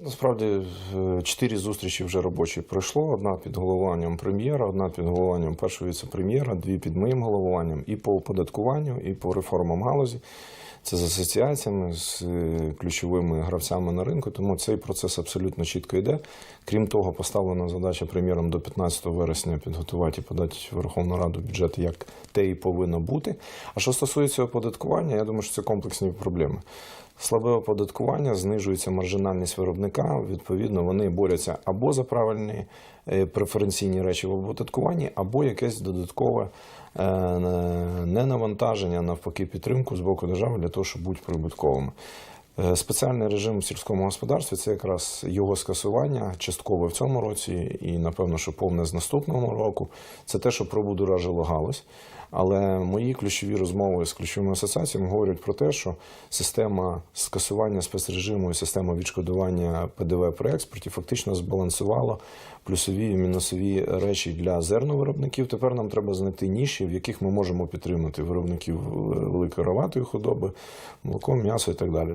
Насправді е, чотири зустрічі вже робочі пройшло. Одна під головуванням прем'єра, одна під головуванням першого віце-прем'єра, дві під моїм головуванням і по оподаткуванню, і по реформам галузі. Це з асоціаціями, з е, ключовими гравцями на ринку, тому цей процес абсолютно чітко йде. Крім того, поставлена задача прем'єром до 15 вересня підготувати і подати Верховну Раду бюджет, як те і повинно бути. А що стосується оподаткування, я думаю, що це комплексні проблеми. Слабе оподаткування, знижується маржинальність виробника. Відповідно, вони борються або за правильні е, преференційні речі в оподаткуванні, або якесь додаткове е, ненавантаження, навпаки, підтримку з боку держави для того, щоб бути прибутковими. Е, Спеціальний режим в сільському господарстві це якраз його скасування часткове в цьому році, і напевно, що повне з наступного року. Це те, що пробудоражило галузь. Але мої ключові розмови з ключовими асоціаціями говорять про те, що система скасування спецрежиму і система відшкодування ПДВ при експорті фактично збалансувала плюсові і мінусові речі для зерновиробників. Тепер нам треба знайти ніші, в яких ми можемо підтримати виробників великої роватої худоби, молоко, м'ясо і так далі.